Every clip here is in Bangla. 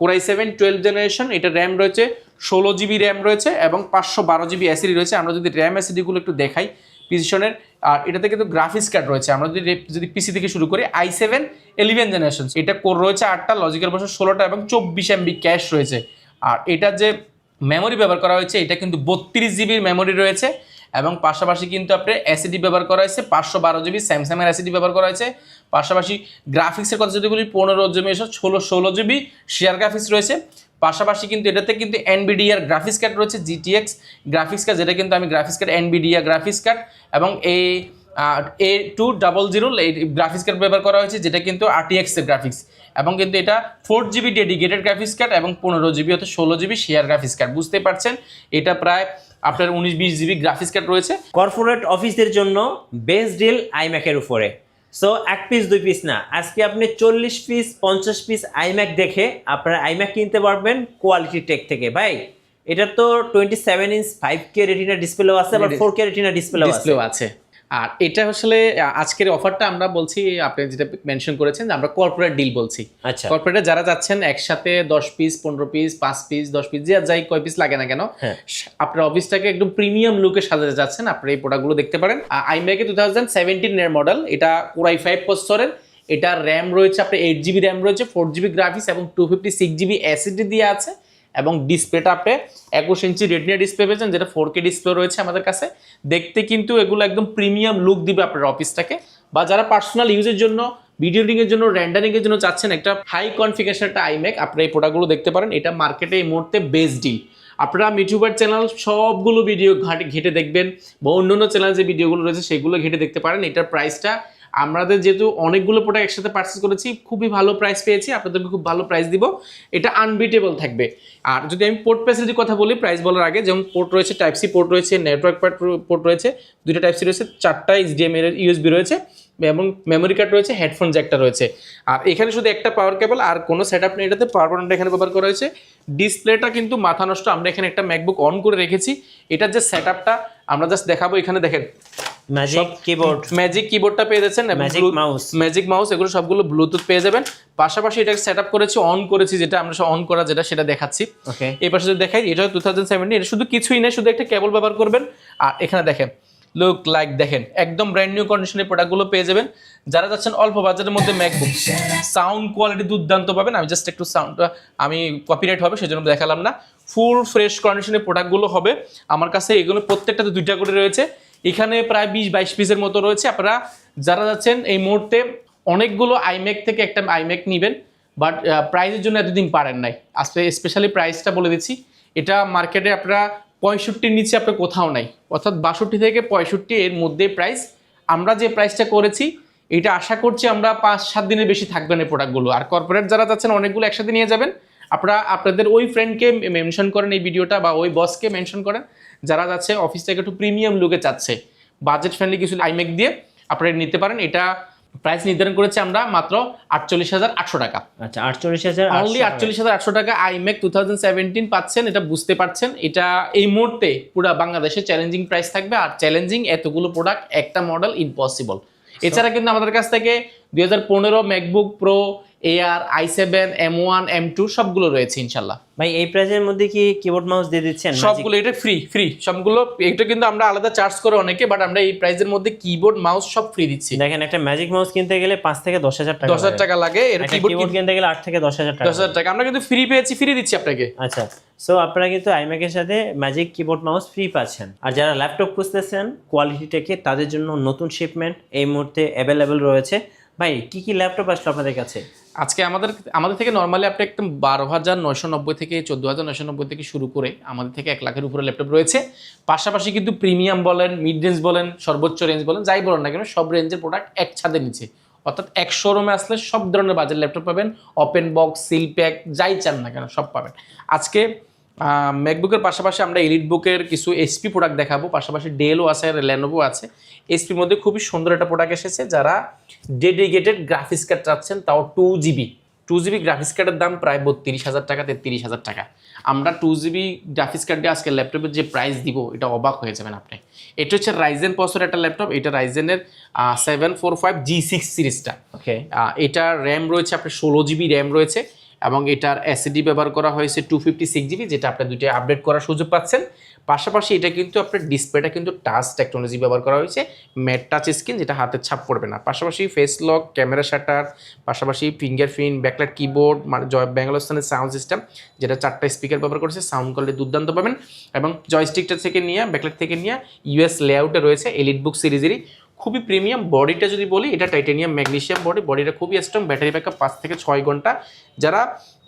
Core i seven twelve generation এটা র্যাম রয়েছে, ষোলো জিবি র্যাম রয়েছে এবং পাঁচশো বারো জিবি অ্যাসিডি রয়েছে। আমরা যদি র্যাম অ্যাসিডিগুলো একটু দেখাই পিসিশনের আর এটাতে কিন্তু গ্রাফিক্স কার্ড রয়েছে। আমরা যদি যদি পিসি থেকে শুরু করি আই সেভেন ইলেভেন জেনারেশন এটা কোর রয়েছে আটটা লজিক্যাল বছর ষোলোটা এবং চব্বিশ এমবি ক্যাশ রয়েছে। আর এটা যে মেমোরি ব্যবহার করা হয়েছে, এটা কিন্তু বত্রিশ জিবির মেমোরি রয়েছে এবং পাশাপাশি কিন্তু আপনার অ্যাসিডি ব্যবহার করা হয়েছে, পাঁচশো বারো জিবি স্যামসাংয়ের অ্যাসিডি ব্যবহার করা হয়েছে। পাশাপাশি গ্রাফিক্সের কথা যদি বলি, পনেরো জিবি এসব ষোলো ষোলো জিবি শেয়ার গ্রাফিক্স রয়েছে। পাশাপাশি কিন্তু এটাতে কিন্তু এনবিডিআর গ্রাফিক্স কার্ড রয়েছে জিটিএক্স গ্রাফিক্স কার্ড যেটা কিন্তু আমি graphics card Nvidia graphics card এবং A A two double zero এই গ্রাফিক্স কার্ড ব্যবহার করা হয়েছে, যেটা কিন্তু আরটিএক্স এর গ্রাফিক্স এবং কিন্তু এটা four GB dedicated graphics card এবং পনেরো জিবি হতে ষোলো জিবি শেয়ার গ্রাফিক্স কার্ড বুঝতে পারছেন, এটা প্রায় আপনার উনিশ, বিশ জিবি গ্রাফিক্স কার্ড রয়েছে। কর্পোরেট অফিসের জন্য বেস্ট ডিল আইম্যাকের উপরে। সো এক পিস দুই পিস না। আজকে আপনি চল্লিশ পিস পঞ্চাশ পিস আইম্যাক দেখে আপনারা আইম্যাক কিনতে পারবেন কোয়ালিটি টেক থেকে। ভাই এটা তো twenty seven inch five K retina ডিসপ্লেও আছে আবার ফোর কে রেটিনা ডিসপ্লেও আছে। আর এটা আসলে আজকের অফারটা আমরা বলছি আপনি যেটা মেনশন করেছেন যে আমরা কর্পোরেট ডিল বলছি। আচ্ছা। কর্পোরেটে যারা যাচ্ছেন একসাথে দশ পিস পনেরো পিস পাঁচ পিস দশ পিস যে যাই কয় পিস লাগে না কেন হ্যাঁ। আপনার অফিসটাকে একদম প্রিমিয়াম লুকে সাজাতে যাচ্ছেন। আপনার এই প্রোডাক্টগুলো দেখতে পারেন। আইম্যাকে টু থাউজেন্ড সেভেন্টিনের মডেল এটা কোরাই ফাইভ প্রসেসরের এটা র্যাম রয়েছে আপনার এইট জিবি র্যাম রয়েছে ফোর জিবি গ্রাফিক্স এবং two fifty six GB SSD দিয়ে আছে। এবং ডিসপ্লেটা আপনি একুশ ইঞ্চি রেটিনা ডিসপ্লে পেয়েছেন, যেটা ফোর কে ডিসপ্লে রয়েছে আমাদের কাছে। দেখতে কিন্তু এগুলো একদম প্রিমিয়াম লুক দিবে আপনার অফিসটাকে বা যারা পার্সোনাল ইউজের জন্য ভিডিও এর জন্য র্যান্ডারিং এর জন্য চাচ্ছেন একটা হাই কনফিগারেশন একটা আইম্যাক আপনারা এই প্রোডাক্টগুলো দেখতে পারেন। এটা মার্কেটে এই মুহূর্তে বেস্ট ডিল আপনারা ইউটিউবার চ্যানেল সবগুলো ভিডিও ঘাটে ঘেটে দেখবেন, বা অন্য অন্য চ্যানেল যে ভিডিওগুলো রয়েছে, সেগুলো ঘেটে দেখতে পারেন। এটার প্রাইসটা আমাদের যেহেতু অনেকগুলো প্রোডাক্ট একসাথে পার্চেস করেছি, খুবই ভালো প্রাইস পেয়েছি, আপনাদেরকে খুব ভালো প্রাইস দিব। এটা আনবিটেবল থাকবে। আর যদি আমি পোর্ট ফ্যাসিলিটির কথা বলি প্রাইস বলার আগে যেমন পোর্ট রয়েছে টাইপ সি পোর্ট রয়েছে নেটওয়ার্ক পোর্ট রয়েছে, দুইটা টাইপ সি রয়েছে, চারটা এইচডিএমএর ইউএসবি রয়েছে, এবং মেমোরি কার্ড রয়েছে হেডফোন জ্যাকটা রয়েছে। আর এখানে শুধু একটা পাওয়ার কেবল আর কোনো সেট আপ নেই এটাতে পাওয়ার বাটনটা এখানে ব্যবহার করা হয়েছে। ডিসপ্লেটা কিন্তু মাথা নষ্ট, আমরা এখানে একটা ম্যাকবুক অন করে রেখেছি। এটার যে সেট আপটা আমরা জাস্ট দেখাবো এখানে, দেখেন। ম্যাজিক কিবোর্ড ম্যাজিক কিবোর্ডটা পেয়ে যাচ্ছেন Magic mouse। ম্যাজিক মাউস এগুলো সবগুলো ব্লুটুথ পেয়ে যাবেন। পাশাপাশি এটাকে সেট আপ করেছি অন করেছি যেটা আমরা অন করা যেটা সেটা দেখাচ্ছি। ওকে এই পাশে যদি দেখাই এটা টু থাউজেন্ড সেভেন্টিন এটা শুধু কিছুই নেই শুধু একটা কেবল ব্যবহার করবেন। আর এখানে দেখেন লুক লাইক দেখেন একদম ব্র্যান্ড নিউ কন্ডিশনের প্রোডাক্টগুলো পেয়ে যাবেন। যারা যাচ্ছেন অল্প বাজারের মধ্যে ম্যাকবুক সাউন্ড কোয়ালিটি দুর্দান্ত পাবেন। আমি জাস্ট একটু সাউন্ডটা আমি কপিরাইট হবে সেজন্য দেখালাম না। ফুল ফ্রেশ কন্ডিশনের প্রোডাক্টগুলো হবে। আমার কাছে এগুলো প্রত্যেকটাতে দুইটা করে রয়েছে। এখানে প্রায় বিশ, বাইশ পিসের মতো রয়েছে। আপনারা যারা যাচ্ছেন এই মুহূর্তে, অনেকগুলো আইম্যাক থেকে একটা আইম্যাক নেবেন বাট প্রাইজের জন্য এতদিন পারেন নাই। আজকে স্পেশালি প্রাইসটা বলে দিচ্ছি। এটা মার্কেটে আপনারা পঁয়ষট্টির নিচে আপনার কোথাও নাই। অর্থাৎ বাষট্টি থেকে পঁয়ষট্টি এর মধ্যে প্রাইস আমরা যে প্রাইসটা করেছি, এটা আশা করছি আমরা পাঁচ, সাত দিনের বেশি থাকবেন এই প্রোডাক্টগুলো আর কর্পোরেট যারা যাচ্ছেন, অনেকগুলো একসাথে নিয়ে যাবেন। আপনারা, আপনাদের ওই ফ্রেন্ডকে মেনশন করেন এই ভিডিওটা বা ওই বসকে মেনশন করেন। যারা যাচ্ছে অফিস থেকে একটু প্রিমিয়াম লুকে চাচ্ছে। বাজেট ফ্রেন্ডলি কিছু আইমেক দিয়ে আপনারা নিতে পারেন। এটা প্রাইস নির্ধারণ করেছি আমরা মাত্র আটচল্লিশ হাজার আটশো টাকা। আচ্ছা আটচল্লিশ হাজার অনলি আটচল্লিশ হাজার আটশো টাকা আইমেক টু থাউজেন্ড সেভেন্টিন পাচ্ছেন এটা বুঝতে পারছেন। এটা এই মুহূর্তে পুরো বাংলাদেশে চ্যালেঞ্জিং প্রাইস থাকবে। আর চ্যালেঞ্জিং এতগুলো প্রোডাক্ট একটা মডেল ইম্পসিবল এছাড়া কিন্তু আমাদের কাছ থেকে দুই হাজার পনেরো MacBook Pro Air I seven M one M two সবগুলো রয়েছে ইনশাল্লাহ। ভাই এই প্রাইসের মধ্যে কি কিবোর্ড মাউস দিয়ে দিচ্ছেন সবগুলো এটা ফ্রি ফ্রি সবগুলো এটা কিন্তু আমরা আলাদা চার্জ করে অনেকে বাট আমরা এই প্রাইসের মধ্যে কিবোর্ড মাউস সব ফ্রি দিচ্ছি। দেখেন একটা ম্যাজিক মাউস কিনতে গেলে পাঁচ থেকে দশ হাজার টাকা দশ হাজার টাকা লাগে এর কিবোর্ড কিনতে গেলে আট থেকে দশ হাজার টাকা দশ হাজার টাকা। আমরা কিন্তু ফ্রি পেয়েছি ফ্রি দিচ্ছি আপনাকে। আচ্ছা সো আপনারা কিন্তু আইম্যাক এর সাথে ম্যাজিক কিবোর্ড মাউস ফ্রি পাচ্ছেন। আর যারা ল্যাপটপ খুঁজতেছেন কোয়ালিটি টেকে তাদের জন্য নতুন শিপমেন্ট এই মুহূর্তে অ্যাভেলেবেল রয়েছে। ভাই, কি কি ল্যাপটপ আসলো আপনাদের কাছে? আজকে আমাদের আমাদের থেকে নর্মালি আপনি একদম বারো হাজার নয়শো নব্বই থেকে চোদ্দ হাজার নয়শো নব্বই থেকে শুরু করে আমাদের থেকে এক লাখের উপরে ল্যাপটপ রয়েছে। পাশাপাশি কিন্তু প্রিমিয়াম বলেন মিড রেঞ্জ বলেন, সর্বোচ্চ রেঞ্জ বলেন, যাই বলেন না কেন, সব রেঞ্জের প্রোডাক্ট এক ছাদের নিচে। অর্থাৎ এক শোরুমে আসলে সব ধরনের বাজার ল্যাপটপ পাবেন। ওপেন বক্স সিল প্যাক যাই চান না কেন, সব পাবেন। আজকে ম্যাকবুকের পাশাপাশি আমরা এলিট বুকের কিছু এসপি প্রোডাক্ট দেখাবো। পাশাপাশি ডেলও আছে আর ল্যানোভো আছে এসপির মধ্যে খুবই সুন্দর একটা প্রোডাক্ট এসেছে যারা ডেডিকেটেড গ্রাফিক্স কার্ড চাচ্ছেন তাও two GB two GB graphics কার্ডের দাম প্রায় বত্রিশ হাজার টাকা তেত্রিশ হাজার টাকা। আমরা টু জিবি গ্রাফিক্স কার্ড দিয়ে আজকে ল্যাপটপের যে প্রাইস দিব এটা অবাক হয়ে যাবেন আপনি। এটা হচ্ছে রাইজেন পসর একটা ল্যাপটপ এটা রাইজেনের seven four five G six সিরিজটা ওকে এটা র্যাম রয়েছে আপনার ষোলো জিবি র্যাম রয়েছে। এবং এটার এসিডি ব্যবহার করা হয়েছে টু ফিফটি সিক্স জিবি যেটা আপনার দুইটা আপডেট করার সুযোগ পাচ্ছেন। পাশাপাশি এটা কিন্তু আপনার ডিসপ্লেটা কিন্তু টাচ টেকনোলজি ব্যবহার করা হয়েছে ম্যাট টাচ স্ক্রিন যেটা হাতের ছাপ পড়বে না। পাশাপাশি ফেস লক ক্যামেরা শাটার পাশাপাশি ফিঙ্গারপ্রিন্ট ব্যাকলাইট কিবোর্ড মানে জয় ব্যাঙ্গালোস্থানের সাউন্ড সিস্টেম যেটা চারটা স্পিকার ব্যবহার করেছে সাউন্ড কোয়ালিটি দুর্দান্ত পাবেন। এবং জয়স্টিকটা থেকে নিয়ে ব্যাকলাইট থেকে নিয়ে ইউএস লেআউটে রয়েছে এলিট বুক সিরিজেরই খুবই প্রিমিয়াম বডিটা যদি বলি, এটা টাইটেনিয়াম ম্যাগনেশিয়াম বডি বডিটা খুবই স্ট্রং ব্যাটারি ব্যাকআপ পাঁচ থেকে ছয় ঘণ্টা। যারা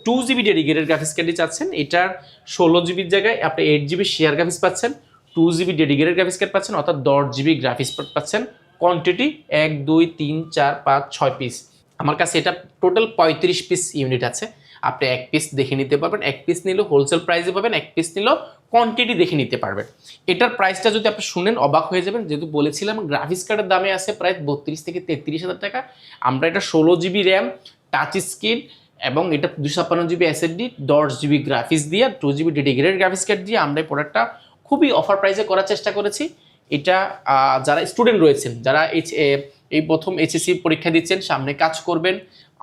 টু জিবি ডেডিকেটেড গ্রাফিক্স কার্ডই চাচ্ছেন, এটার ষোলো জিবির জায়গায় আপনি এইট জিবি শেয়ার গ্রাফিক্স পাচ্ছেন two GB dedicated graphics card পাচ্ছেন, অর্থাৎ দশ জিবি গ্রাফিক্স পাচ্ছেন। কোয়ান্টিটি এক, দুই, তিন, চার, পাঁচ, ছয় পিস আমার কাছে এটা টোটাল পঁয়ত্রিশ পিস ইউনিট আছে। আপনি এক পিস দেখে নিতে পারবেন, এক পিস নিলেও হোলসেল প্রাইসে পাবেন, এক পিস নিলেও কোয়ান্টিটি দেখে নিতে পারবেন। এটার প্রাইসটা যদি আপনি শুনেন অবাক হয়ে যাবেন, যেহেতু বলেছিলাম গ্রাফিক্স কার্ডের দামে আছে প্রায় বত্রিশ থেকে তেত্রিশ হাজার টাকা। আমরা এটা ষোলো জিবি র্যাম টাচ স্ক্রিন এবং এটা দুশো ছাপ্পান্ন জিবি এসএসডি দশ জিবি গ্রাফিক্স দিয়ে two GB dedicated graphics card দিয়ে আমরা এই প্রোডাক্টটা খুবই অফার প্রাইসে করার চেষ্টা করেছি। এটা যারা স্টুডেন্ট রয়েছেন, যারা এইচ এই প্রথম এইচএসসি পরীক্ষা দিচ্ছেন, সামনে কাজ করবেন।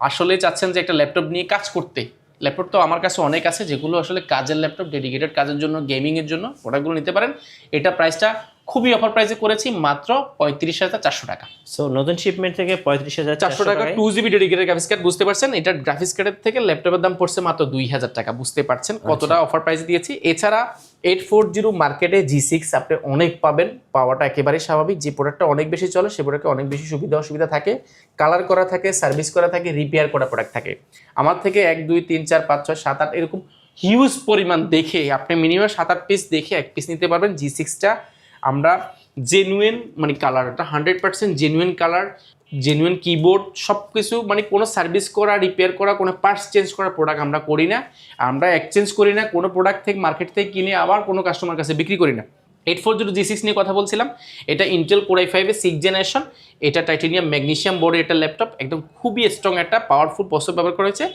আসলে চাচ্ছেন যে একটা ল্যাপটপ নিয়ে কাজ করতে। ল্যাপটপ তো আমার কাছে অনেক আছে যেগুলো আসলে কাজের ল্যাপটপ ডেডিকেটেড কাজের জন্য গেমিংয়ের জন্য প্রোডাক্টগুলো নিতে পারেন। এটা প্রাইসটা খুবই অফার প্রাইসে করেছি মাত্র পঁয়ত্রিশ হাজার চারশো টাকা। সো নতুন শিপমেন্ট থেকে পঁয়ত্রিশ হাজার চারশো টাকা two GB dedicated graphics card বুঝতে পারছেন? এটা গ্রাফিক্স কার্ডের থেকে ল্যাপটপের দাম পড়ছে মাত্র দুই হাজার টাকা বুঝতে পারছেন? কতটা অফার প্রাইস দিয়েছি? এছাড়া এইট ফোর জিরো মার্কেটে জি সিক্স আপনি অনেক পাবেন। পাওয়াটা একেবারেই স্বাভাবিক। যে প্রোডাক্টটা অনেক বেশি চলে, সে প্রোডাক্টে অনেক বেশি সুবিধা, অসুবিধা থাকে। কালার করা থাকে সার্ভিস করা থাকে রিপেয়ার করা প্রোডাক্ট থাকে। আমার থেকে এক, দুই, তিন, চার, পাঁচ, ছয়, সাত, আট এরকম হিউজ পরিমাণ দেখে, আপনি মিনিমাম সাত, আট পিস দেখে এক পিস নিতে পারবেন। জি সিক্সটা আমরা জেনুইন মানে কালার এটা hundred percent genuine colour genuine keyboard সব কিছু মানে কোনো সার্ভিস করা রিপেয়ার করা, কোনো পার্টস চেঞ্জ করা প্রোডাক্ট আমরা করি না। আমরা এক্সচেঞ্জ করি না, কোনো প্রোডাক্ট থেকে মার্কেট থেকে কিনে আবার কোনো কাস্টমার কাছে বিক্রি করি না। Eight four zero G six নিয়ে কথা বলছিলাম। এটা ইন্টেল কোরাই ফাইভের সিক্স জেনারেশন এটা টাইটেনিয়াম ম্যাগনেশিয়াম বোর্ডের একটা ল্যাপটপ একদম খুবই স্ট্রং একটা পাওয়ারফুল প্রসেসর ব্যবহার করা হয়েছে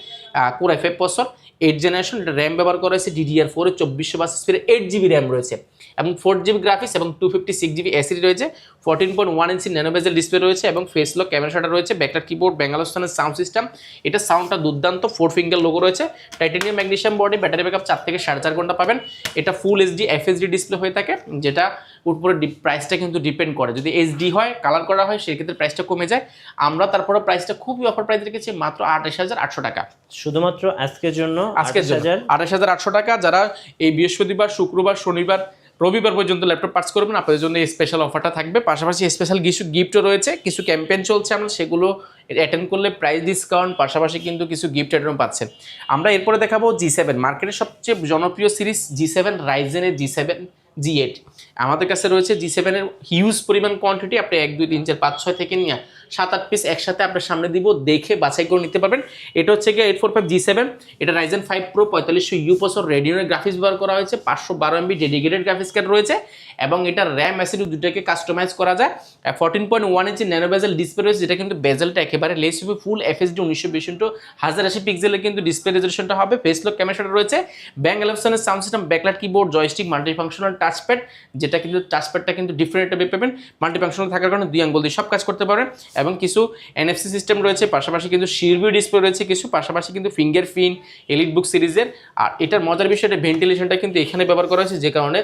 core I five processor eight generation এটা র্যাম ব্যবহার করা হয়েছে ডিডিআর ফোরে চব্বিশশো বাস স্পিডে এইট জিবি র্যাম রয়েছে। এবং ফোর জিবি গ্রাফিক্স এবং two fifty six GB SSD রয়েছে। Fourteen point one inch nano bezel display রয়েছে এবং ফেস লক ক্যামেরা শাটার রয়েছে ব্যাকলার কিবোর্ড ব্যাঙ্গালোস্থানের সাউন্ড সিস্টেম এটা সাউন্ডটা দুর্দান্ত ফোর ফিঙ্গার লোগো রয়েছে। Titanium magnesium body battery backup চার থেকে সাড়ে চার ঘণ্টা পাবেন। এটা ফুল এইচডি এফএসডি ডিসপ্লে হয়ে থাকে যেটা উপরে প্রাইসটা কিন্তু ডিপেন্ড করে। যদি এইচডি হয় কালার করা হয় সেক্ষেত্রে প্রাইসটা কমে যায়। আমরা তারপরে প্রাইসটা খুবই অফার প্রাইস রেখেছি মাত্র আঠাশ হাজার আটশো টাকা। শুধুমাত্র আজকের জন্য আজকের জন্য। আঠাশ হাজার আটশো টাকা। যারা এই বৃহস্পতিবার শুক্রবার শনিবার রবিবার পর্যন্ত ল্যাপটপ পার্চ করবেন। আপনাদের জন্য এই স্পেশাল অফারটা থাকবে। পাশাপাশি স্পেশাল কিছু গিফটও রয়েছে। কিছু ক্যাম্পেইন চলছে আমরা, সেগুলো অ্যাটেন্ড করলে প্রাইস ডিসকাউন্ট পাশাপাশি কিন্তু কিছু গিফট অ্যাটেন্ড পাচ্ছেন। আমরা এরপরে দেখাবো জি সেভেন মার্কেটের সবচেয়ে জনপ্রিয় সিরিজ জি সেভেন রাইজেনের জি সেভেন জি এইট আমাদের কাছে রয়েছে জি সেভেনের হিউজ পরিমাণ কোয়ান্টিটি আপনি এক, দুই, তিন, চার, পাঁচ, ছয় থেকে নিয়ে সাত, আট পিস একসাথে আপনার সামনে দিব, দেখে বাছাই করে নিতে পারবেন। এটা হচ্ছে গিয়ে eight four five G seven এটা রাইজেন ফাইভ প্রো পঁয়তাল্লিশশো ইউ প্রসর রেডিওনের গ্রাফিক্স ব্যবহার করা হয়েছে, পাঁচশো বারো এমবি ডেডিকেটেড গ্রাফিক্স কার্ড রয়েছে, এবং এটা র্যাম অ্যাসিডি দুটাকে কাস্টমাইজ করা যায়। Fourteen point one inch nano bezel display রয়েছে, যেটা কিন্তু বেজেলটা একেবারে লেস হবে ফুল এফএসডি উনিশশো বিশ ইন্টু হাজার আশি পিক্সেলের কিন্তু ডিসপ্লে রেজলিউশনটা হবে ফেস লক ক্যামেরাটা রয়েছে। Bang এলেভেনের sound system backlight keyboard joystick multi functional touchpad যেটা কিন্তু টাচপ্যাডটা কিন্তু ডিফারেন্ট টাইপের পাবেন মাল্টিফাংশনাল থাকার কারণে দুই আঙ্গুল দিয়ে সব কাজ করতে পারবেন। এবং কিছু এনএফসি সিস্টেম রয়েছে, পাশাপাশি কিন্তু শিরভিউ ডিসপ্লে রয়েছে, কিছু পাশাপাশি কিন্তু ফিঙ্গার ফিন এলিট বুক সিরিজের আর এটার মজার বিষয়টা ভেন্টিলেশনটা কিন্তু এখানে ব্যবহার করা হয়েছে, যে কারণে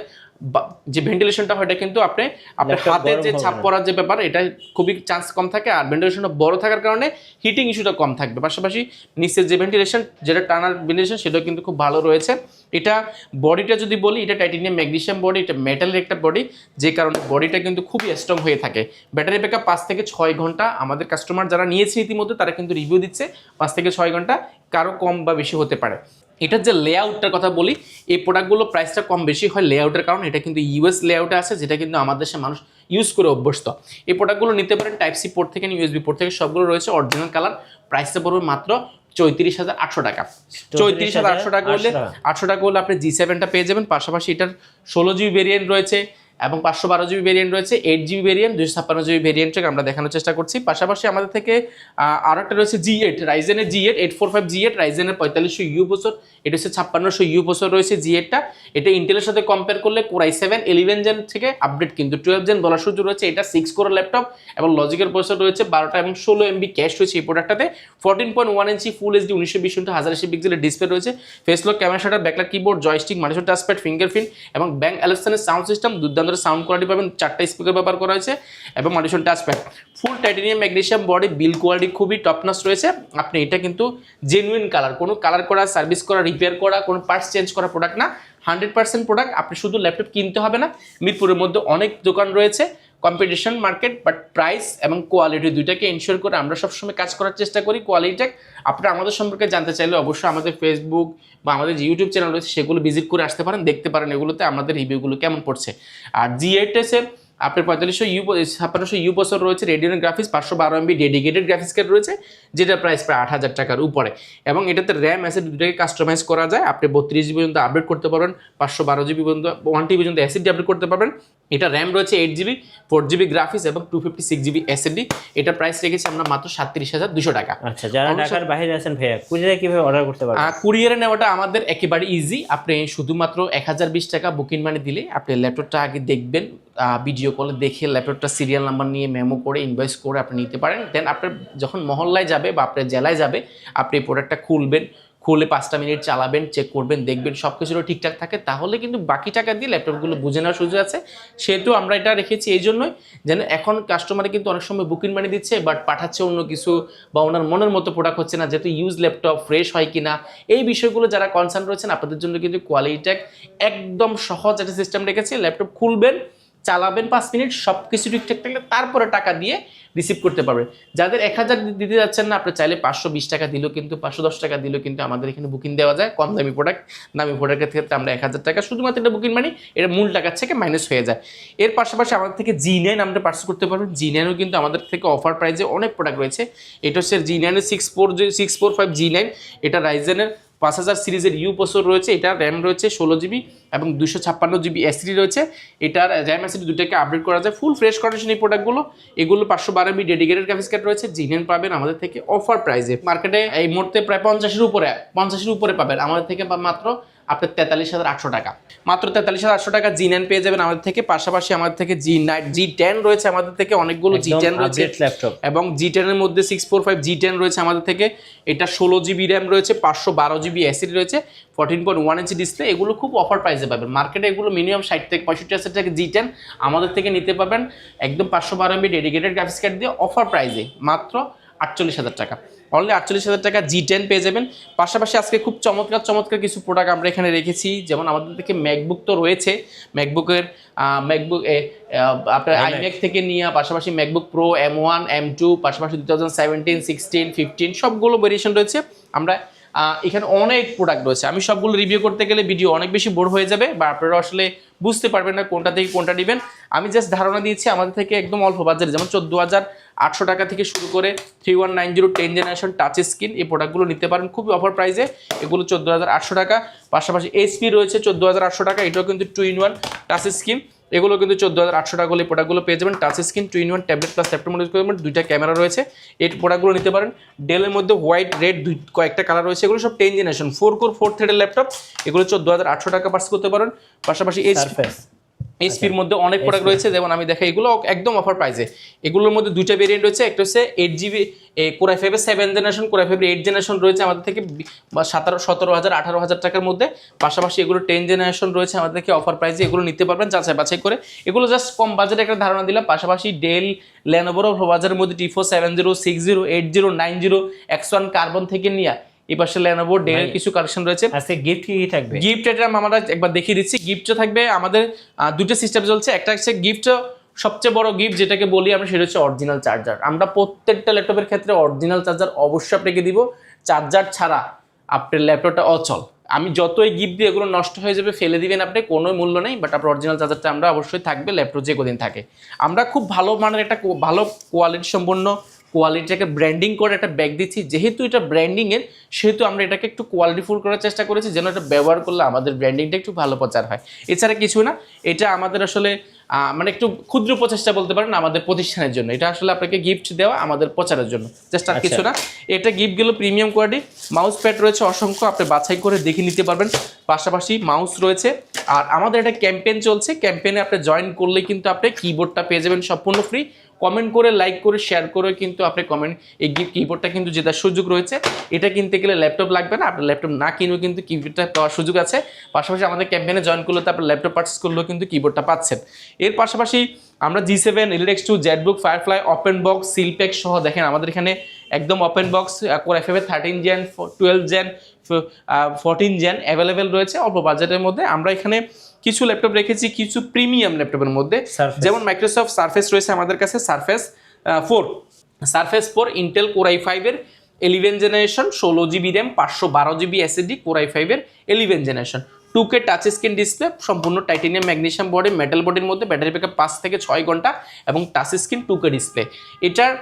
যে ভেন্টিলেশনটা হয় এটা কিন্তু আপনি আপনার হাতে যে ছাপ। পড়ার যে ব্যাপার এটা খুবই চান্স কম থাকে আর ভেন্টিলেশনটা বড় থাকার কারণে হিটিং ইস্যুটা কম থাকবে। পাশাপাশি নিচের যে ভেন্টিলেশন যেটা টানার ভেন্টিলেশন সেটাও কিন্তু খুব ভালো রয়েছে। এটা বডিটা যদি বলি এটা টাইটেনিয়াম ম্যাগনেসিয়াম বডি এটা মেটালের একটা বডি যে কারণে বডিটা কিন্তু খুবই স্ট্রং হয়ে থাকে। ব্যাটারি ব্যাকআপ পাঁচ থেকে ছয় ঘণ্টা আমাদের কাস্টমার যারা নিয়েছে ইতিমধ্যে তারা কিন্তু রিভিউ দিচ্ছে পাঁচ থেকে ছয় ঘণ্টা কারও কম বা বেশি হতে পারে। এটার যে লেআউটটার কথা বলি এই প্রোডাক্টগুলো প্রাইসটা কম বেশি হয় লেআউটের কারণে এটা কিন্তু ইউএস লেআউটে আছে যেটা কিন্তু আমাদের দেশে মানুষ ইউজ করে অভ্যস্ত। এই প্রোডাক্টগুলো নিতে পারেন টাইপ সি পোর্ট থেকে ইউএসবি পোর্ট থেকে সবগুলো রয়েছে অরিজিনাল কালার প্রাইসটা পড়বে মাত্র চৈত্রিশ হাজার আটশো টাকা। চৌত্রিশ হাজার আটশো টাকা হলে আটশো। টাকা হলে আপনি জি সেভেনটা পেয়ে যাবেন পাশাপাশি এটার ষোলো জিবি ভেরিয়েন্ট রয়েছে এবং পাঁচশো বারো জিবি ভেরিয়েন্ট রয়েছে এইট জিবি ভেরিয়েন্ট দুশো ছাপ্পান্ন জিবি ভেরিয়েন্টকে আমরা দেখানোর চেষ্টা করছি। পাশাপাশি আমাদের থেকে আরও একটা রয়েছে G eight রাইজেনের G eight eight four five G eight রাইজেনের পঁয়তাল্লিশশো ইউ বছর এটা হচ্ছে ছাপ্পান্নশো ইউ বছর রয়েছে জি এইটটা এটা ইন্টেলের সাথে কম্পেয়ার করলে core I seven eleven gen থেকে আপডেট কিন্তু টুয়েলভ জেন বলার সুযোগ রয়েছে, এটা সিক্স কোর ল্যাপটপ এবং লজিকের প্রসেসর রয়েছে বারোটা এবং ষোলো এমবি ক্যাশ রয়েছে এই প্রোডাক্টটাতে fourteen point one inch full HD উনিশশো বিশ হাজার আশি পিক্সেলের ডিসপ্লে রয়েছে। Face lock camera shutter backlit keyboard joystick মানিসর touchpad fingerprint এবং ব্যাঙ্ক অ্যালেকশনের সাউন্ড সিস্টেম দুর্দান্ত সাউন্ড কোয়ালিটি পাবেন চারটা স্পিকার ব্যবহার করা হয়েছে, এবং মানিসন touchpad full titanium magnesium body build quality খুবই টপনাস রয়েছে। আপনি এটা কিন্তু জেনুইন কালার কোনো কালার করা সার্ভিস করা রিপেয়ার করা, কোনো পার্টস চেঞ্জ করা প্রোডাক্ট না। হান্ড্রেড পার্সেন্ট প্রোডাক্ট আপনি শুধু ল্যাপটপ কিনতে হবে না। মিরপুরের মধ্যে অনেক দোকান রয়েছে। কম্পিটিশন মার্কেট বাট প্রাইস এবং কোয়ালিটি দুইটাকে ইনশিওর করে আমরা সবসময় কাজ করার চেষ্টা করি কোয়ালিটিটা আপনারা আমাদের সম্পর্কে জানতে চাইলে অবশ্যই আমাদের ফেসবুক বা আমাদের যে ইউটিউব চ্যানেল রয়েছে, সেগুলো ভিজিট করে আসতে পারেন, দেখতে পারেন এগুলোতে আমাদের রিভিউগুলো কেমন পড়ছে। আর জি আপনার পঁয়তাল্লিশশো ইউ ছাপ্পান্নশো ইউ বছর রয়েছে রেডিয়ন গ্রাফিক্স পাঁচশো বারো এমবি ডেডিকেটেড গ্রাফিক্স কার্ড রয়েছে যেটা প্রাইস প্রায় আট হাজার টাকার উপরে। এবং এটাতে র্যাম অ্যাসিড দুটোকে কাস্টমাইজ করা যায় আপনি বত্রিশ জিবি পর্যন্ত আপডেট করতে পারবেন পাঁচশো বারো জিবি পর্যন্ত ওয়ান টিবি পর্যন্ত অ্যাসিডি আপডেট করতে পারবেন। এটা র্যাম রয়েছে eight GB four GB graphics এবং two fifty six GB SSD এটা প্রাইস রেখেছি আমরা মাত্র সাতত্রিশ হাজার দুশো টাকা। আচ্ছা যারা ঢাকার বাইরে আছেন ভাইয়া কুরিয়ারে কীভাবে অর্ডার করতে পারবেন? কুরিয়ারে নেওয়াটা আমাদের একেবারে ইজি আপনি শুধুমাত্র এক হাজার বিশ টাকা বুকিং মানি দিলে আপনি ল্যাপটপটা আগে দেখবেন ভিডিও কলে দেখে ল্যাপটপটা সিরিয়াল নাম্বার নিয়ে মেমো করে ইনভয়েস করে আপনি নিতে পারেন। দেন আপনার যখন মহল্লায় যাবে বা আপনার জেলায় যাবে, আপনি এই প্রোডাক্টটা খুলবেন, খুলে পাঁচটা মিনিট চালাবেন চেক করবেন, দেখবেন সব কিছুটা ঠিকঠাক থাকে। তাহলে কিন্তু বাকি টাকা দিয়ে ল্যাপটপগুলো বুঝে নেওয়ার সুযোগ আছে। সেহেতু আমরা এটা রেখেছি এই জন্যই, যেন এখন কাস্টমারে কিন্তু অনেক সময় বুকিং মানি দিচ্ছে বাট পাঠাচ্ছে অন্য কিছু বা ওনার মনের মতো প্রোডাক্ট হচ্ছে না, যেহেতু ইউজ ল্যাপটপ ফ্রেশ হয় কিনা। এই বিষয়গুলো যারা কনসার্ন রয়েছেন, আপনাদের জন্য কিন্তু কোয়ালিটিটা একদম সহজ একটা সিস্টেম রেখেছে। ল্যাপটপ খুলবেন চালাবেন পাঁচ মিনিট সব কিছু ঠিকঠাক থাকলে তারপরে টাকা দিয়ে রিসিভ করতে পারবেন। যাদের এক হাজার দিতে যাচ্ছেন না আপনি চাইলে পাঁচশো বিশ টাকা দিলেও কিন্তু, পাঁচশো দশ টাকা দিলেও কিন্তু আমাদের এখানে বুকিং দেওয়া যায়। কম দামি প্রোডাক্ট দামি প্রোডাক্টের ক্ষেত্রে আমরা এক হাজার টাকা শুধুমাত্র এটা বুকিং মানি এটা মূল টাকার থেকে মাইনাস হয়ে যায়। এর পাশাপাশি আমাদের থেকে জি নাইন আমরা পার্সেল করতে পারবেন। জি নাইনও কিন্তু আমাদের থেকে অফার প্রাইজে অনেক প্রোডাক্ট রয়েছে। এটা হচ্ছে জি নাইনের six four six four five G nine এটা রাইজেনের পাঁচ হাজার সিরিজের ইউ প্রসর রয়েছে, এটার র্যাম রয়েছে ষোলো জিবি এবং দুশো ছাপ্পান্ন জিবি এসিডি রয়েছে। এটার র্যাম এসিডি দুটাকে আপডেট করা যায় ফুল ফ্রেশ কন্ডিশন এই প্রোডাক্টগুলো এগুলো পাঁচশো বারো এমবি ডেডিকেটেড গ্রাফিক্স কার্ড রয়েছে জিনেন পাবেন আমাদের থেকে অফার প্রাইসে মার্কেটে এই মুহূর্তে প্রায় পঞ্চাশের উপরে পঞ্চাশের উপরে পাবেন আমাদের থেকে মাত্র আপনার তেতাল্লিশ হাজার আটশো টাকা। মাত্র তেতাল্লিশ হাজার আটশো টাকা জি নাইন পেয়ে যাবেন আমাদের থেকে পাশাপাশি আমাদের থেকে জি নাইন জি টেন রয়েছে আমাদের থেকে অনেকগুলো জি টেন রয়েছে। এবং জি টেনের মধ্যে six four five G ten রয়েছে আমাদের থেকে এটা ষোলো জিবি র্যাম রয়েছে পাঁচশো বারো জিবি অ্যাসিড রয়েছে fourteen point one inch display এগুলো খুব অফার প্রাইসে পাবেন। মার্কেটে এগুলো মিনিমাম ষাট থেকে পঁয়ষট্টি হাজার টাকা জি টেন আমাদের থেকে নিতে পারবেন একদম পাঁচশো বারো এমবি ডেডিকেটেড গ্রাফিক্স কার্ড দিয়ে অফার প্রাইসে মাত্র আটচল্লিশ হাজার টাকা। অনলি আটচল্লিশ হাজার টাকা জি টেন পেয়ে যাবেন। পাশাপাশি আজকে খুব চমৎকার চমৎকার কিছু প্রোডাক্ট আমরা এখানে রেখেছি। যেমন আমাদের থেকে ম্যাকবুক তো রয়েছে। ম্যাকবুকের ম্যাকবুক আপনার। আইম্যাক থেকে নিয়ে পাশাপাশি MacBook Pro M one M two পাশাপাশি two thousand seventeen sixteen fifteen সবগুলো ভেরিয়েশন রয়েছে। আমরা এখানে অনেক প্রোডাক্ট রয়েছে। আমি সবগুলো রিভিউ করতে গেলে ভিডিও অনেক বেশি বোর হয়ে যাবে বা আপনারা আসলে বুঝতে পারবেন না কোনটা থেকে কোনটা নেবেন। আমি জাস্ট ধারণা দিয়েছি আমাদের থেকে একদম অল্প বাজারে যেমন চোদ্দ হাজার আটশো টাকা থেকে শুরু করে three one nine zero ten generation touch screen এই প্রোডাক্টগুলো নিতে পারেন। খুবই অফার প্রাইসে এগুলো চোদ্দ হাজার আটশো টাকা। পাশাপাশি এইচপি রয়েছে চোদ্দ হাজার আটশো টাকা, এটাও কিন্তু two in one touch screen এগুলো কিন্তু চোদ্দ হাজার আটশো টাকা হলে এই প্রোডাক্টগুলো পেয়ে যাবেন। Touch screen two in one tablet plus laptop দুইটা ক্যামেরা রয়েছে। এই প্রোডাক্টগুলো নিতে পারেন। ডেলের মধ্যে হোয়াইট রেড দুই কয়েকটা কালার রয়েছে। এগুলো সব ten generation four core four থ্রেডের ল্যাপটপ এগুলো চোদ্দ হাজার আটশো টাকা পার্স করতে পারেন। পাশাপাশি এইচ এইচপির মধ্যে অনেক প্রোডাক্ট রয়েছে যেমন আমি দেখাই এগুলো একদম অফার প্রাইসে এগুলোর মধ্যে দুইটা ভেরিয়েন্ট রয়েছে একটা হচ্ছে এইট জিবি কোরাই ফাইভের সেভেন জেনারেশন কোরাই ফাইভের এইট জেনারেশন রয়েছে আমাদের থেকে সতেরো সতেরো হাজার আঠারো হাজার টাকার মধ্যে। পাশাপাশি এগুলো টেন জেনারেশন রয়েছে আমাদের থেকে অফার প্রাইসে এগুলো নিতে পারবেন যাচাই বাছাই করে। এগুলো জাস্ট কম বাজারে একটা ধারণা দিলাম পাশাপাশি ডেল ল্যানোভোরো বাজারের মধ্যে T four seven zero six zero eight zero nine zero X one carbon থেকে নিয়ে। এই পাশে ডেলের কিছু কালেকশন রয়েছে। আজকে গিফট কি থাকবে। গিফট এটা আমরা একবার দেখিয়ে দিচ্ছি। গিফটও থাকবে। আমাদের দুটো সিস্টেম চলছে। একটা হচ্ছে গিফট সবচেয়ে বড় গিফট যেটাকে বলি আমরা সেটা হচ্ছে অরিজিনাল চার্জার আমরা প্রত্যেকটা ল্যাপটপের ক্ষেত্রে অরিজিনাল চার্জার অবশ্যই আপনাকে দিব। চার্জার ছাড়া আপনার ল্যাপটপটা অচল। আমি যতই গিফট দিই এগুলো নষ্ট হয়ে যাবে ফেলে দিবেন আপনি কোনো মূল্য নেই। বাট আপনার অরিজিনাল চার্জারটা আমরা অবশ্যই থাকবে ল্যাপটপ যে কদিন থাকে। আমরা খুব ভালো মানের একটা ভালো কোয়ালিটি সম্পন্ন কোয়ালিটিটাকে ব্র্যান্ডিং করে একটা ব্যাগ দিচ্ছি। যেহেতু এটা ব্র্যান্ডিংয়ের সেহেতু আমরা এটাকে একটু কোয়ালিটিফুল করার চেষ্টা করেছি যেন এটা ব্যবহার করলে আমাদের ব্র্যান্ডিংটা একটু ভালো প্রচার হয়। এছাড়া কিছু না এটা আমাদের আসলে মানে একটু ক্ষুদ্র প্রচেষ্টা বলতে পারেন আমাদের প্রতিষ্ঠানের জন্য। এটা আসলে আপনাকে গিফট দেওয়া আমাদের প্রচারের জন্য। চেষ্টা আর কিছু না এটা গিফটগুলো প্রিমিয়াম কোয়ালিটি মাউস প্যাড রয়েছে অসংখ্য আপনি বাছাই করে দেখে নিতে পারবেন। পাশাপাশি মাউস রয়েছে আর আমাদের একটা ক্যাম্পেইন চলছে। ক্যাম্পেইনে আপনি জয়েন করলে কিন্তু আপনি কিবোর্ডটা পেয়ে যাবেন সম্পূর্ণ ফ্রি কমেন্ট করে লাইক করে শেয়ার করে কিন্তু আপনি কমেন্ট এই গিফট কিবোর্ডটা কিন্তু জেতার সুযোগ রয়েছে। এটা কিনতে গেলে ল্যাপটপ লাগবে না, আপনার ল্যাপটপ না কিনেও কিন্তু কিবোর্ডটা পাওয়ার সুযোগ আছে। পাশাপাশি আমাদের ক্যাম্পেনে জয়েন করলে তো আপনার ল্যাপটপ পার্চেস করলেও কিন্তু কিবোর্ডটা পাচ্ছেন। এর পাশাপাশি আমরা G seven Elite x two ZBook Firefly open box seal pack সহ দেখেন আমাদের এখানে একদম open box core F F thirteen gen twelve gen fourteen gen available রয়েছে। অল্প বাজেটের মধ্যে আমরা এখানে কিছু ল্যাপটপ রেখেছি কিছু প্রিমিয়াম ল্যাপটপের মধ্যে। যেমন মাইক্রোসফট সার্ফেস রয়েছে আমাদের কাছে Surface four Surface four Intel core I ফাইভের এলিভেন জেনারেশন ষোলো জিবি র্যাম পাঁচশো বারো জিবি এসএসডি কোরাই ফাইভের eleven generation two K touch screen display সম্পূর্ণ টাইটেনিয়াম ম্যাগনেশিয়াম বডি মেটাল বডির মধ্যে ব্যাটারি ব্যাকআপ পাঁচ থেকে ছয় ঘণ্টা এবং touch screen two K display এটার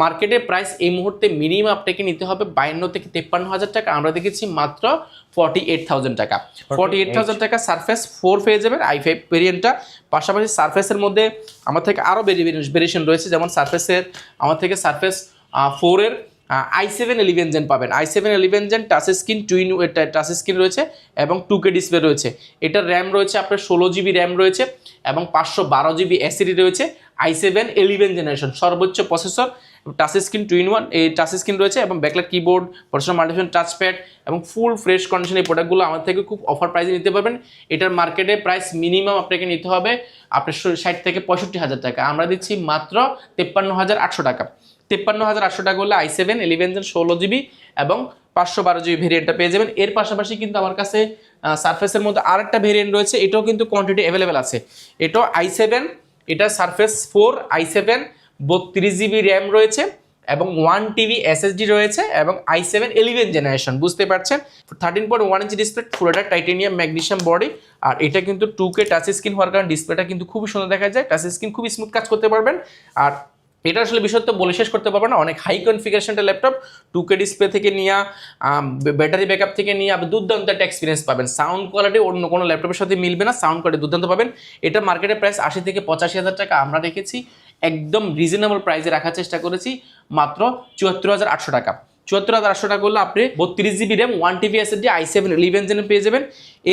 মার্কেটে প্রাইস এই মুহূর্তে মিনিমাম আপনাকে নিতে হবে বায়ান্ন থেকে তেপ্পান্ন হাজার টাকা। আমরা দেখেছি মাত্র ফর্টি এইট থাউজেন্ড টাকা। ফর্টি এইট থাউজেন্ড টাকা সারফেস ফোর পেয়ে যাবেন আই ফাইভ ভেরিয়েন্টটা পাশাপাশি সারফেসের মধ্যে আমার থেকে আরও ভেরিয়েশন রয়েছে। যেমন সারফেসের আমার থেকে সারফেস ফোরের আই সেভেন এলিভেন জেন পাবেন। I seven eleven gen touch screen twin touch screen রয়েছে এবং টু কে ডিসপ্লে রয়েছে। এটার র্যাম রয়েছে আপনার ষোলো জিবি র্যাম রয়েছে এবং পাঁচশো বারো জিবি এসিডি রয়েছে। আই সেভেন এলিভেন জেনারেশন সর্বোচ্চ processor touch screen two in one এই টাচ স্ক্রিন রয়েছে এবং backlight keyboard processor multifunction touchpad এবং ফুল ফ্রেশ কন্ডিশন এই প্রোডাক্টগুলো আমার থেকে খুব অফার প্রাইসে নিতে পারবেন। এটার মার্কেটে প্রাইস মিনিমাম আপনাকে নিতে হবে আপনার ষাট থেকে পঁয়ষট্টি হাজার টাকা। আমরা দিচ্ছি মাত্র তেপ্পান্ন হাজার আটশো টাকা। তেপ্পান্ন হাজার আটশো টাকা হলে আই সেভেন এলিভেন জেন ষোলো জিবি এবং পাঁচশো বারো জিবি ভেরিয়েন্টটা পেয়ে যাবেন। এর পাশাপাশি কিন্তু আমার কাছে সারফেসের মধ্যে আরেকটা ভেরিয়েন্ট রয়েছে। এটাও কিন্তু কোয়ান্টিটি অ্যাভেলেবেল আছে। এটাও আই সেভেন এটা সারফেস ফোর আই সেভেন বত্রিশ জিবি র্যাম রয়েছে এবং ওয়ান টিভি এসএসডি রয়েছে এবং আই সেভেন এলিভেন জেনারেশন বুঝতে পারছেন? Thirteen point one inch display পুরোটা টাইটেনিয়াম ম্যাগনেশিয়াম বডি আর এটা কিন্তু টু কে টাচ স্ক্রিন হওয়ার কারণে ডিসপ্লেটা কিন্তু খুবই সুন্দর দেখা যায়। টাচ স্ক্রিন খুবই স্মুথ কাজ করতে পারবেন। আর এটা আসলে বিষয় তো বলে শেষ করতে পারব না। অনেক হাই কনফিগারেশনটা ল্যাপটপ টু কে ডিসপ্লে থেকে নিয়ে ব্যাটারি ব্যাকআপ থেকে নিয়ে, আপনি দুর্দান্ত একটা এক্সপিরিয়েন্স পাবেন। সাউন্ড কোয়ালিটি অন্য কোনো ল্যাপটপের সাথে মিলবে না সাউন্ড কোয়ালিটি দুর্দান্ত পাবেন। এটা মার্কেটে প্রাইস আশি থেকে পঁচাশি হাজার টাকা আমরা রেখেছি। একদম রিজনেবল প্রাইসে রাখার চেষ্টা করেছি, মাত্র চুয়াত্তর হাজার আটশো টাকা। চুয়াত্তর হাজার আটশো টাকা করলে আপনি বত্রিশ GB RAM one TB SSD I seven eleven জেনে পেয়ে যাবেন।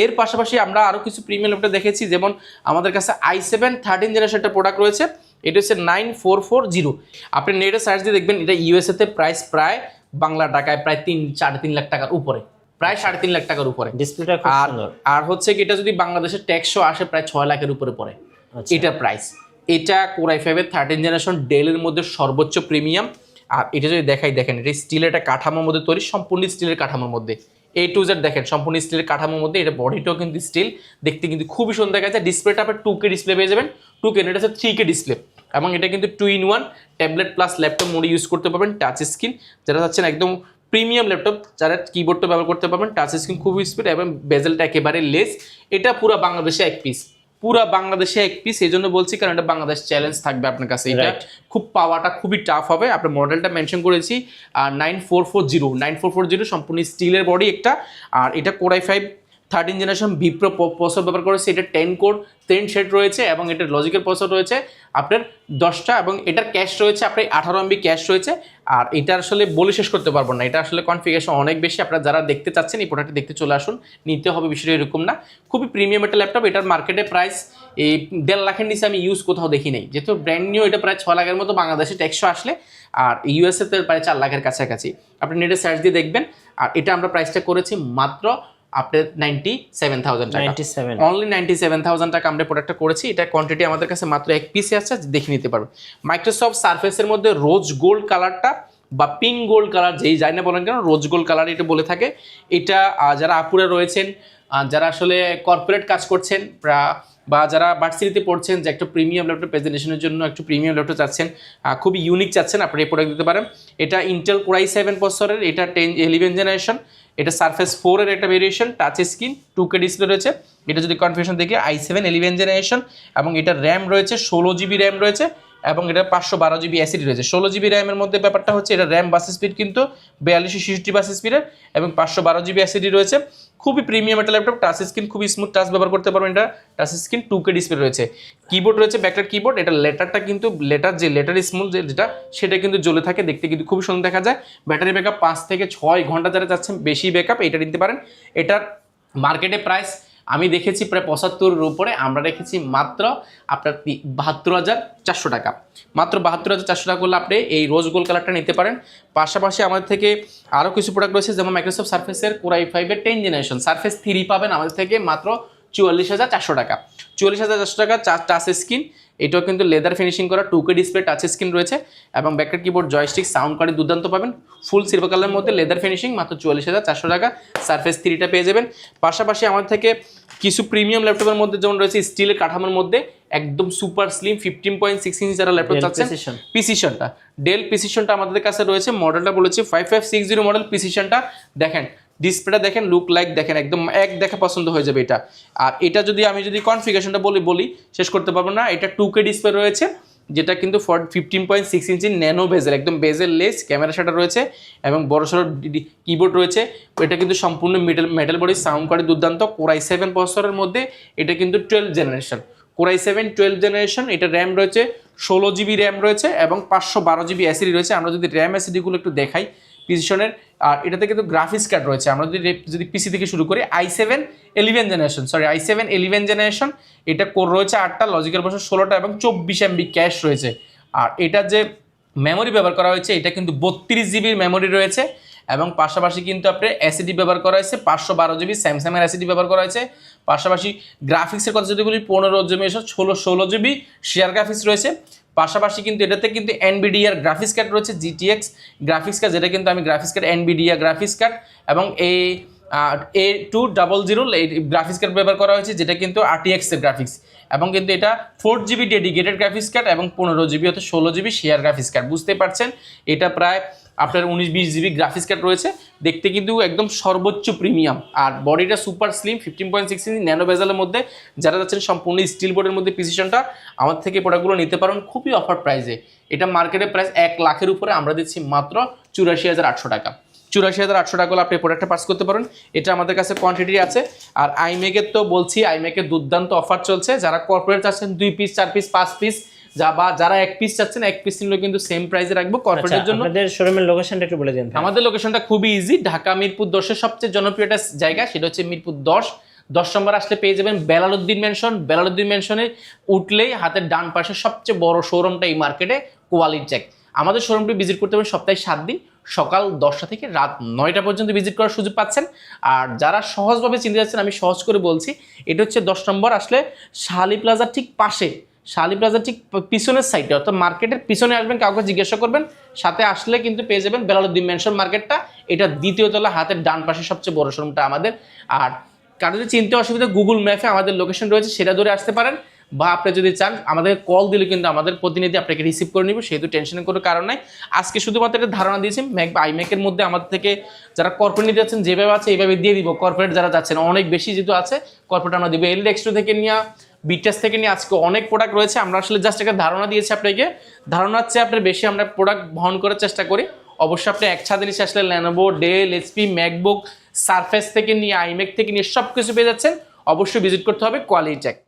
এর পাশাপাশি আমরা আরও কিছু প্রিমিয়াম ল্যাপটপ দেখেছি, যেমন আমাদের কাছে আই সেভেন থার্টিন জেনারেশন একটা প্রোডাক্ট রয়েছে। এটা হচ্ছে নাইন ফোর ফোর জিরো আপনি নেটে সার্চ দিয়ে দেখবেন এটা ইউএসএতে প্রাইস প্রায় বাংলা টাকায় প্রায় তিন সাড়ে তিন লাখ টাকার উপরে। প্রায় সাড়ে তিন লাখ টাকার উপরে। ডিসপ্লেটা আর আর হচ্ছে কি এটা যদি বাংলাদেশের ট্যাক্সও আসে প্রায় ছয় লাখের উপরে পড়ে। আচ্ছা। এটার প্রাইস এটা কোরাই ফাইভের থার্টিন জেনারেশন ডেলের মধ্যে সর্বোচ্চ প্রিমিয়াম আর এটা যদি দেখাই দেখেন এটা স্টিলের একটা কাঠামোর মধ্যে তৈরি সম্পূর্ণ স্টিলের কাঠামোর মধ্যে। এ টু জেড দেখেন, সম্পূর্ণ স্টিলের কাঠামোর মধ্যে, এটা বডিটাও কিন্তু স্টিল দেখতে কিন্তু খুবই সুন্দর দেখা যাচ্ছে। ডিসপ্লেটা আপনার টু কে ডিসপ্লে পেয়ে যাবেন। টু কে এটা হচ্ছে থ্রি কে ডিসপ্লে এবং এটা কিন্তু two in one tablet plus laptop মোডে ইউজ করতে পারবেন টাচ স্ক্রিন যারা হচ্ছেন একদম প্রিমিয়াম ল্যাপটপ যারা কিবোর্ডটা ব্যবহার করতে পারবেন টাচ স্ক্রিন খুবই স্পিড এবং বেজেলটা একেবারে লেস এটা পুরো বাংলাদেশে এক পিস পুরো বাংলাদেশে এক পিস এই জন্য বলছি কারণ এটা বাংলাদেশ চ্যালেঞ্জ থাকবে আপনার কাছে এটা. খুব পাওয়াটা খুবই টাফ হবে। আপনার মডেলটা মেনশন করেছি আর nine four four zero nine four four zero সম্পূর্ণ স্টিলের বডি একটা। আর এটা core I five thirteen generation vPro processor ব্যবহার করেছে এটা টেন কোড টেন সেট রয়েছে এবং এটার লজিক্যাল প্রসেসর রয়েছে, আপনার দশটা এবং এটার ক্যাশ রয়েছে, আপনার আঠারো এমবি ক্যাশ রয়েছে, আর এটা আসলে বলে শেষ করতে পারব না, এটা আসলে কনফিগারেশন অনেক বেশি, আপনারা যারা দেখতে চাচ্ছেন এই প্রোডাক্টটা দেখতে চলে আসুন, নিতে হবে বিষয়টা এরকম না, খুবই প্রিমিয়াম একটা ল্যাপটপ এটার মার্কেটে প্রাইস এই দেড় লাখের নিচে আমি ইউজ কোথাও দেখি নাই, যেহেতু ব্র্যান্ড নিউ এটা প্রায় ছ লাখের মতো, বাংলাদেশে ট্যাক্সও আসলে, আর ইউএসএতে প্রায় চার লাখের কাছাকাছি, আপনি নেটে সার্চ দিয়ে দেখবেন, আর এটা আমরা প্রাইসটা করেছি মাত্র আপনার নাইনটি সেভেন থাউজেন্ড টাকা। 97 অনলি নাইনটি সেভেন থাউজেন্ড টাকা আমরা প্রোডাক্টটা করেছি এটা কোয়ান্টিটি আমাদের কাছে মাত্র এক পিসে আছে দেখে নিতে পারবেন। মাইক্রোসফট সার্ফেসের মধ্যে রোজ গোল্ড কালারটা বা পিঙ্ক গোল্ড কালার যেই যাই না বলেন কেন রোজ গোল্ড কালার এটা বলে থাকে। এটা যারা আপুরে রয়েছেন যারা আসলে কর্পোরেট কাজ করছেন বা যারা ভার্সিটিতে পড়ছেন যে একটা প্রিমিয়াম ল্যাপটপ প্রেজেন্টেশনের জন্য একটু প্রিমিয়াম ল্যাপটপ চাচ্ছেন খুবই ইউনিক চাচ্ছেন আপনি এই প্রোডাক্ট দিতে পারেন। এটা ইন্টেল কোরাই সেভেন বছরের এটা টেন ইলেভেন জেনারেশন এটা সারফেস ফোরের একটা variation touch screen two K display রয়েছে। এটা যদি কনফিউশন দেখি আই সেভেন ইলেভেন জেনারেশন এবং এটা র্যাম রয়েছে, ষোলো জিবি র্যাম রয়েছে এবং এটা পাঁচশো বারো জিবি অ্যাসিড রয়েছে। ষোলো জিবি র্যামের মধ্যে ব্যাপারটা হচ্ছে, এটা র্যাম বাস স্পিড কিন্তু বিয়াল্লিশশো ছিষট্টি বাস স্পিডের এবং পাঁচশো বারো জিবি অ্যাসিডি রয়েছে। খুবই প্রিমিয়াম একটা ল্যাপটপ টাচ স্ক্রিন খুবই স্মুথ টাচ ব্যবহার করতে পারবেন এটা। Touch screen two K display রয়েছে। কিবোর্ড রয়েছে ব্যাকলাইট কিবোর্ড এটা লেটারটা কিন্তু লেটার যে লেটার স্মুথ যে যেটা, সেটা কিন্তু জ্বলে থাকে, দেখতে কিন্তু খুবই সুন্দর দেখা যায়। ব্যাটারি ব্যাকআপ পাঁচ থেকে ছয় ঘণ্টা যারা যাচ্ছেন বেশি ব্যাকআপ এটা নিতে পারেন। এটার মার্কেটে প্রাইস আমি দেখেছি প্রায় পঁচাত্তরের উপরে, আমরা রেখেছি মাত্র আপনার বাহাত্তর হাজার চারশো টাকা। মাত্র বাহাত্তর হাজার চারশো টাকা করলে আপনি এই রোজ গোল্ড কালারটা নিতে পারেন। পাশাপাশি আমাদের থেকে আরও কিছু প্রোডাক্ট রয়েছে, যেমন মাইক্রোসফট সার্ফেসের কোরাই ফাইভের টেন জেনারেশন সার্ফেস থ্রি পাবেন আমাদের থেকে মাত্র চুয়াল্লিশ হাজার চারশো টাকা। চুয়াল্লিশ হাজার চারশো টাকা টাচ স্ক্রিন এটাও কিন্তু লেদার ফিনিশিং করা টুকে ডিসপ্লে টাচ স্ক্রিন রয়েছে এবং ব্যাকের কিবোর্ড জয়স্টিক সাউন্ড কার্ডে দুর্দান্ত পাবেন। ফুল সিলভার কালারের মধ্যে লেদার ফিনিশিং মাত্র চুয়াল্লিশ হাজার চারশো টাকা। সার্ফেস থ্রিটা পেয়ে যাবেন। পাশাপাশি আমাদের থেকে কিছু প্রিমিয়াম ল্যাপটপের মধ্যে যেমন রয়েছে স্টিলের কাঠামোর মধ্যে একদম super slim fifteen point six inch যারা ল্যাপটপ চাচ্ছেন। পিসিশনটা ডেল পিসিশনটা আমাদের কাছে রয়েছে মডেলটা বলেছি five five six zero model পিসিশনটা দেখেন ডিসপ্লেটা দেখেন লুক লাইক দেখেন একদম এক দেখা পছন্দ হয়ে যাবে এটা। আর এটা যদি আমি যদি কনফিগারেশনটা বলি বলি শেষ করতে পারব না এটা টু কে ডিসপ্লে রয়েছে। যেটা কিন্তু for fifteen point six inch nano bezel একদম বেজেল লেস, ক্যামেরা সেটা রয়েছে এবং বড় সড়ো কিবোর্ড রয়েছে। এটা কিন্তু সম্পূর্ণ মেটাল মেটাল বডি সাউন্ড কার্ডে দুর্দান্ত। কোরাই সেভেন প্রসেসরের মধ্যে এটা কিন্তু twelve generation core I seven twelve generation এটা র্যাম রয়েছে, ষোলো জিবি র্যাম রয়েছে এবং পাঁচশো বারো জিবি অ্যাসিডি রয়েছে। আমরা যদি র্যাম অ্যাসিডিগুলো একটু দেখাই পিসিশনের আর এটাতে কিন্তু গ্রাফিক্স কার্ড রয়েছে। আমরা যদি যদি পিসি থেকে শুরু করি I seven eleven generation sorry I seven eleven generation এটা কোর রয়েছে আটটা লজিক্যাল বছর ষোলোটা এবং চব্বিশ এমবি ক্যাশ রয়েছে। আর এটা যে মেমোরি ব্যবহার করা হয়েছে, এটা কিন্তু বত্রিশ জিবির মেমোরি রয়েছে এবং পাশাপাশি কিন্তু আপনার অ্যাসিডি ব্যবহার করা হয়েছে, পাঁচশো বারো জিবি স্যামসাংয়ের অ্যাসিডি ব্যবহার করা হয়েছে। পাশাপাশি গ্রাফিক্সের কথা যদি বলি, পনেরো জিবি এসব ষোলো ষোলো জিবি শেয়ার গ্রাফিক্স রয়েছে। পাশাপাশি কিন্তু এটাতে কিন্তু এনবিডিআর গ্রাফিক্স কার্ড রয়েছে জিটিএক্স গ্রাফিক্স কার্ড যেটা কিন্তু আমি graphics card NVIDIA graphics card এবং এই এ টু ডাবল জিরো এই গ্রাফিক্স কার্ড ব্যবহার করা হয়েছে, যেটা কিন্তু আরটিএক্সের গ্রাফিক্স এবং কিন্তু এটা four GB dedicated graphics card এবং পনেরো জিবি অর্থাৎ ষোলো জিবি শেয়ার গ্রাফিক্স কার্ড বুঝতে পারছেন, এটা প্রায় আপনার উনিশ বিশ জিবি গ্রাফিক্স কার্ড রয়েছে। দেখতে কিন্তু একদম সর্বোচ্চ প্রিমিয়াম আর বডিটা super slim fifteen point six inch nano বেজালের মধ্যে। যারা যাচ্ছেন সম্পূর্ণ স্টিল বোর্ডের মধ্যে পিসিশনটা আমার থেকে প্রোডাক্টগুলো নিতে পারেন খুবই অফার প্রাইসে এটা মার্কেটে প্রাইস এক লাখের উপরে, আমরা দিচ্ছি মাত্র চুরাশি হাজার আটশো টাকা। চুরাশি হাজার আটশো টাকা হলে আপনি প্রোডাক্টটা পাস করতে পারেন। এটা আমাদের কাছে কোয়ান্টিটি আছে। আর আইমেকের তো বলছি আইমেকের দুর্দান্ত অফার চলছে। যারা কর্পোরেট চাচ্ছেন, দুই পিস চার পিস পাঁচ পিস যা বা যারা এক পিস চাচ্ছেন এক পিস নিলেও কিন্তু সেম প্রাইসে রাখব আচ্ছা কর্পোরেটের জন্য। আপনাদের শোরুমের লোকেশনটা একটু বলে দিন। আমাদের লোকেশনটা খুবই ইজি ঢাকা মিরপুর দশের সবচেয়ে জনপ্রিয় একটা জায়গা সেটা হচ্ছে মিরপুর দশ। দশ নম্বর আসলে পেয়ে যাবেন বেলালুদ্দিন মেনশন বেলালুদ্দিন মেনশনে উঠলেই হাতের ডান পাশে সবচেয়ে বড় শোরুমটা এই মার্কেটে কোয়ালিটি চেক আমাদের শোরুমটি ভিজিট করতে পারেন সপ্তাহে সাত দিন সকাল দশটা থেকে রাত নয়টা পর্যন্ত ভিজিট করার সুযোগ পাচ্ছেন। আর যারা সহজভাবে চিনতে যাচ্ছেন আমি সহজ করে বলছি এটা হচ্ছে দশ নম্বর আসলে শালি প্লাজার ঠিক পাশে শালি প্লাজার ঠিক পিছনের সাইডে অর্থাৎ মার্কেটের পিছনে আসবেন, কাউকে জিজ্ঞাসা করবেন, সাথে আসলে কিন্তু পেয়ে যাবেন বেলালুদ্দিন মেনশন মার্কেটটা এটা দ্বিতীয় তলা হাতের ডান পাশে সবচেয়ে বড় শোরুমটা আমাদের। আর কারও যদি চিনতে অসুবিধা গুগল ম্যাপে আমাদের লোকেশন রয়েছে, সেটা ধরে আসতে পারেন। বা আপনি যদি চান, আমাদের কল দিলে কিন্তু আমাদের প্রতিনিধি আপনাকে রিসিভ করে নিব, সেহেতু টেনশনের কোনো কারণ নাই। আজকে শুধুমাত্র একটা ধারণা দিয়েছি ম্যাক বা আইম্যাকের মধ্যে আমাদের থেকে যারা কর্পোরেট যাচ্ছেন, যেভাবে আছে, এইভাবে দিয়ে দিব। কর্পোরেট যারা যাচ্ছেন অনেক বেশি যেহেতু আছে কর্পোরেট আমরা দিব। এল এক্সট্রো থেকে নিয়ে বিটাস থেকে নিয়ে আজকে অনেক প্রোডাক্ট রয়েছে। আমরা আসলে জাস্ট একটা ধারণা দিয়েছি আপনাকে। ধারণার চেয়ে আপনার বেশি আমরা প্রোডাক্ট বহন করার চেষ্টা করি। অবশ্যই আপনি এক ছাদে নিচে আসলে Lenovo Dell HP MacBook Surface থেকে নিয়ে আইমেক থেকে নিয়ে সব কিছু পেয়ে যাচ্ছেন। অবশ্যই ভিজিট করতে হবে কোয়ালিটি চেক